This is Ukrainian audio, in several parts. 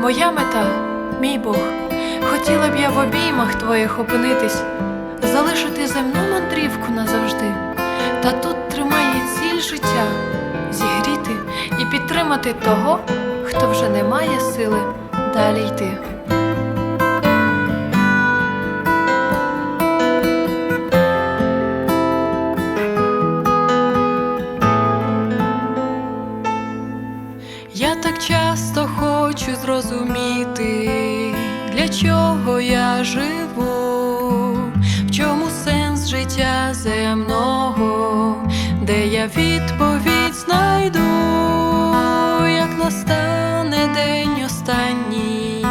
Моя мета, мій Бог, хотіла б я в обіймах твоїх опинитись, залишити земну мандрівку назавжди. Та тут тримає ціль життя зігріти і підтримати того, хто вже не має сили далі йти. Я так часто зрозуміти, для чого я живу, в чому сенс життя земного, де я відповідь знайду, як настане день останній,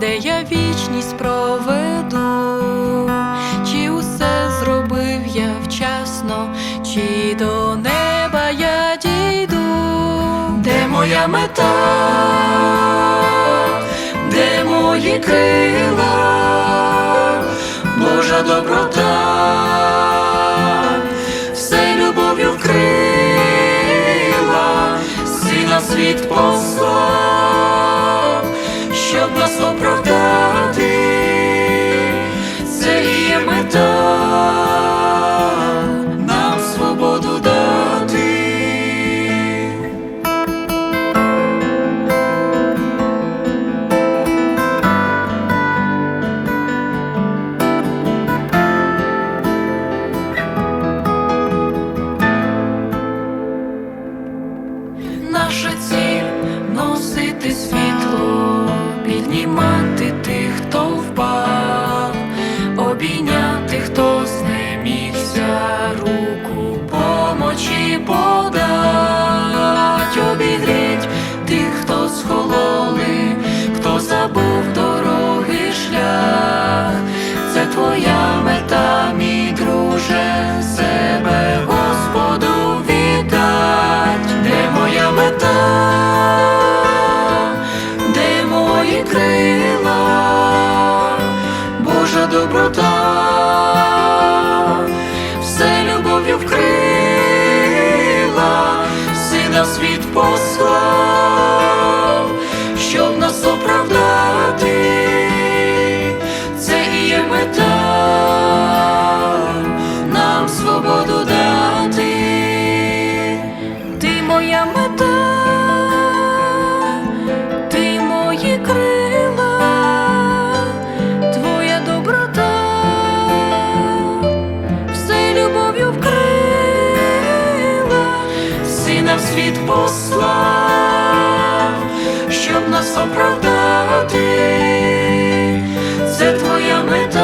де я вічність проведу, чи усе зробив я вчасно, чи до неба я дійду, де моя мета, крила, Божа доброта, все любов'ю вкрила, сина світ послав, світло, піднімати доброта, все любов'ю вкрила, сина світ послав, щоб нас оправдати, це і є мета, нам свободу дати, послав, щоб нас оправдати, це твоя мета.